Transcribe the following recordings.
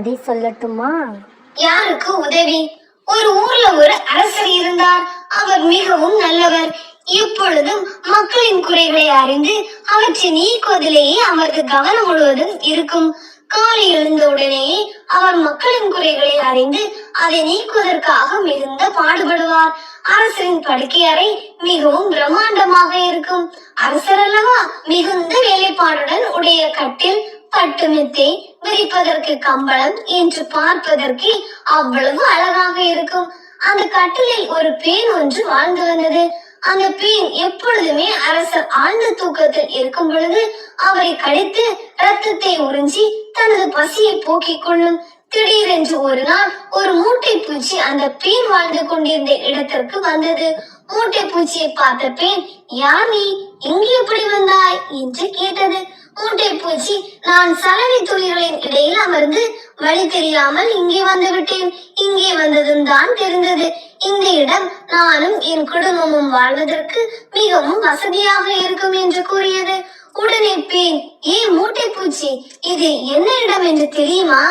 அதை சொல்லட்டுமா? யாருக்கு உதவி? ஒரு ஊர்ல ஒரு அரசர் இருந்தார். அவர் மிகவும் நல்லவர். எப்பொழுதும் மக்களின் குறைகளை அறிந்து அவற்றை நீக்குவதிலேயே அவருக்கு கவனம் முழுவதும் இருக்கும். காலை எழுந்தவுடனேயே அவர் மக்களின் குறைகளை அறிந்து அதை நீக்குவதற்காக மிகுந்த பாடுபடுவார். அரசரின் படுக்கை அறை மிகவும் பிரம்மாண்டமாக இருக்கும். அரசர் அல்லவா மிகுந்த வேலைப்பாடுடன் உடைய கட்டில் பட்டு மெத்தை விரிப்பதற்கு கம்பளம் என்று பார்ப்பதற்கு அவ்வளவு அழகாக இருக்கும். அந்த கட்டிலில் ஒரு பேன் ஒன்று வாழ்ந்து வந்தது. அந்த பேன் எப்பொழுதுமே அரசர் ஆழ்ந்த தூக்கத்தில் இருக்கும் பொழுது அவரை கடித்து ரத்தத்தை உறிஞ்சி தனது பசியை போக்கிக் கொள்ளும். திடீரென்று ஒரு நாள் ஒரு மூட்டை பூச்சி அந்த பேன் வாழ்ந்து கொண்டிருந்த இடத்திற்கு வந்தது. மூட்டை பூச்சியை பார்த்த பேன் யார் நீ? இங்கு எப்படி வந்தாய்? என்று கேட்டது நான் சலவை துளிகளின் இடையில் அமர்ந்து வழி தெரியாமல் இங்கே வந்து விட்டேன் இங்கே வந்ததும் தான் தெரிந்தது. இந்த இடம் நானும் என் குடும்பமும் வாழ்வதற்கு மிகவும் வசதியாக இருக்கும் என்று கூறியது. உடனே பேன் ஏ மூட்டை பூச்சி இது என்ன இடம் என்று தெரியுமா?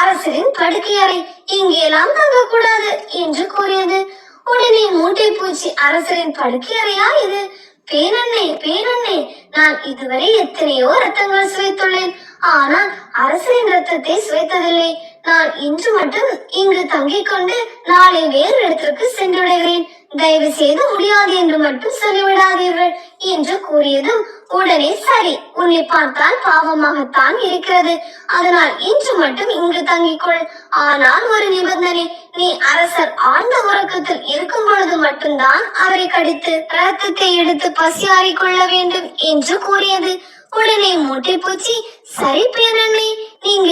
அரசரின் படுக்கை அறை. இங்கெல்லாம் தங்கக்கூடாது என்று கூறியது. உடனே மூட்டை பூச்சி அரசரின் படுக்கை அறையா இது? பேரண்ணே பேரண்ணே நான் இதுவரை எத்தனையோ ரத்தங்கள் சுவைத்துள்ளேன். ஆனால் அரசரின் ரத்தத்தை சுவைத்ததில்லை. நான் இன்று மட்டும் இங்கு தங்கிக் கொண்டு நாளை வேறு இடத்திற்கு சென்று விடுகிறேன் தயவு செய்து முடியாது என்று மட்டும் சொல்லிவிடாதீர்கள். என்று கூறியதும் உடனே சரி உன்னை பார்த்தால் பாவமாகத்தான் இருக்கிறது. அதனால் இன்று மட்டும் இங்கு தங்கிக்கொள். ஆனால் ஒரு நிபந்தனை நீ அரசர் ஆழ்ந்த உறக்கத்தில் இருக்கும் பொழுது மட்டும்தான் அவரை கடித்து ரத்தத்தை எடுத்து பசியாறி கொள்ள வேண்டும் என்று கூறியது. உடனே மூட்டை பூச்சி சரி பேரண்ணே நீங்க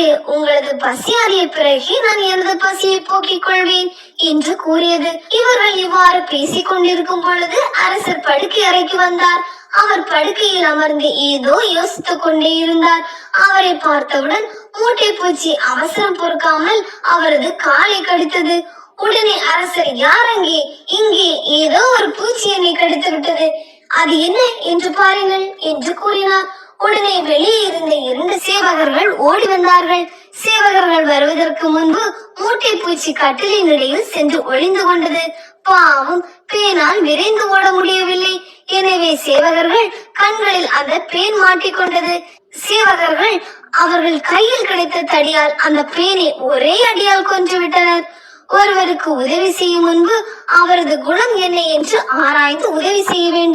உங்களது பசி அறிய பிறகு நான் எனது பசியை போக்கிக் கொள்வேன் என்று கூறியது. இவர்கள் இவ்வாறு பேசிக் கொண்டிருக்கும் பொழுது அரசர் படுக்கை அறைக்கு வந்தார். அவர் படுக்கையில் அமர்ந்து ஏதோ யோசித்துக் கொண்டே இருந்தார். அவரை பார்த்தவுடன் மூட்டை பூச்சி அவசரம் பொறுக்காமல் அவரது காலை கடித்தது. உடனே அரசர் யார் அங்கே இங்கே ஏதோ ஒரு பூச்சி என்னை கடித்து விட்டது அது என்ன? என்று பாருங்கள் என்று கூறினார். உடனே வெளியே இருந்த இரண்டு சேவகர்கள் ஓடி வந்தார்கள். சேவகர்கள் வருவதற்கு முன்பு மூட்டை பூச்சி கட்டிலின் இடையில் சென்று ஒளிந்து கொண்டது. பாவம் பேனால் விரைந்து ஓட முடியவில்லை. எனவே சேவகர்கள் கண்களில் அந்த பேன் மாட்டிக்கொண்டது சேவகர்கள் அவர்கள் கையில் கிடைத்த தடியால் அந்த பேனை ஒரே அடியால் கொன்று விட்டனர். ஒருவருக்கு உதவி செய்யும் முன்பு அவரது குணம் என்ன என்று ஆராய்ந்து உதவி செய்ய வேண்டும்.